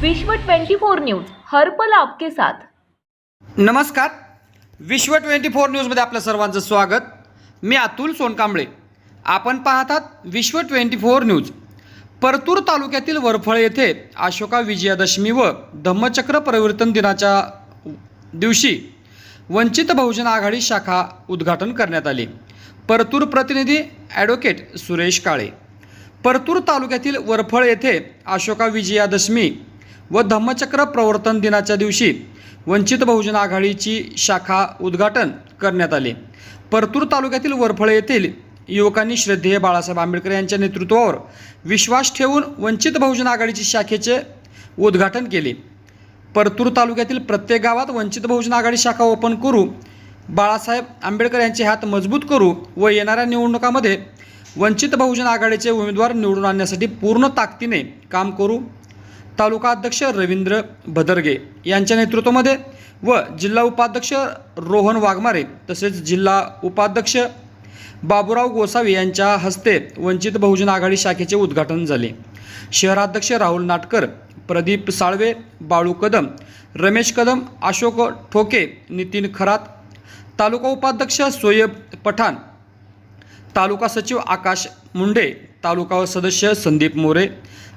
विश्व 24 न्यूज हर्पल आपके साथ. नमस्कार. विश्व ट्वेंटी फोर न्यूजमध्ये आपलं सर्वांचं स्वागत. मी अतुल सोनकांबळे. आपण पाहतात विश्व ट्वेंटी फोर न्यूज. परतूर तालुक्यातील वरफळ येथे अशोका विजयादशमी व धम्मचक्र परिवर्तन दिनाच्या दिवशी वंचित बहुजन आघाडी शाखा उद्घाटन करण्यात आले. परतूर प्रतिनिधी ॲडव्होकेट सुरेश काळे. परतूर तालुक्यातील वरफळ येथे अशोका विजयादशमी व धम्मचक्र प्रवर्तन दिनाच्या दिवशी वंचित बहुजन आघाडीची शाखा उद्घाटन करण्यात आले. परतूर तालुक्यातील वरफळ येथील युवकांनी श्रद्धेय बाळासाहेब आंबेडकर यांच्या नेतृत्वावर विश्वास ठेवून वंचित बहुजन आघाडीची शाखेचे उद्घाटन केले. परतूर तालुक्यातील प्रत्येक गावात वंचित बहुजन आघाडी शाखा ओपन करू बाळासाहेब आंबेडकर यांचे हात मजबूत करू व येणाऱ्या निवडणुकामध्ये वंचित बहुजन आघाडीचे उमेदवार निवडून आणण्यासाठी पूर्ण ताकदीने काम करू तालुका अध्यक्ष रवींद्र भदरगे यांच्या नेतृत्वामध्ये व जिल्हा उपाध्यक्ष रोहन वाघमारे तसेच जिल्हा उपाध्यक्ष बाबूराव गोसावी यांच्या हस्ते वंचित बहुजन आघाडी शाखेचे उद्घाटन झाले. शहराध्यक्ष राहुल नाटकर प्रदीप साळवे बाळू कदम रमेश कदम अशोक ठोके नितीन खरात तालुका उपाध्यक्ष सोयब पठाण तालुका सचिव आकाश मुंडे तालुका सदस्य संदीप मोरे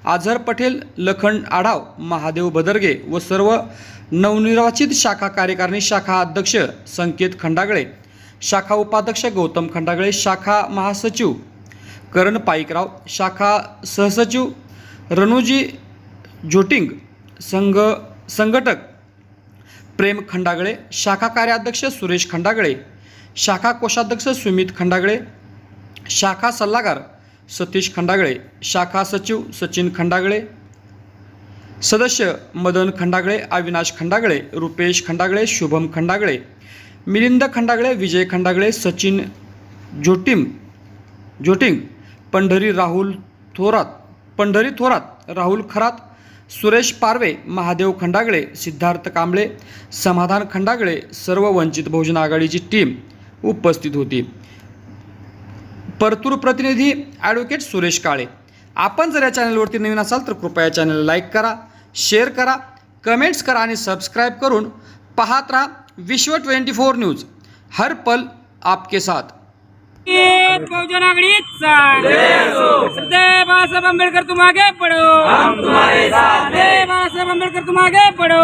आझर पटेल लखन आढाव महादेव भदरगे व सर्व नवनिर्वाचित शाखा कार्यकारिणी शाखा अध्यक्ष संकेत खंडागळे शाखा उपाध्यक्ष गौतम खंडागळे शाखा महासचिव करण पाईकराव शाखा सहसचिव रणुजी झोटिंग संघ संघटक प्रेम खंडागळे शाखा कार्याध्यक्ष सुरेश खंडागळे शाखा कोषाध्यक्ष सुमित खंडागळे शाखा सल्लागार सतीश खंडागळे शाखा सचिव सचिन खंडागळे सदस्य मदन खंडागळे अविनाश खंडागळे रुपेश खंडागळे शुभम खंडागळे मिलिंद खंडागळे विजय खंडागळे सचिन जोटीम जोटिंग पंढरी राहुल थोरात पंढरी थोरात राहुल खरात सुरेश पारवे महादेव खंडागळे सिद्धार्थ कांबळे समाधान खंडागळे सर्व वंचित बहुजन आघाडीची टीम उपस्थित होती. परतूर प्रतिनिधी ॲडव्होकेट सुरेश काळे. आपण जर या चॅनलवरती नवीन असाल तर कृपया चॅनल लाईक करा शेअर करा कमेंट्स करा आणि सबस्क्राईब करून पाहत राहा विश्व ट्वेंटी फोर न्यूज. हर पल आपके साथ. बहुजन आघाडीचा बाळासाहेब आंबेडकर तुम आगे पढ़ो हम तुम्हारे साथ हैं. बाळासाहेब आंबेडकर तुम आगे पढ़ो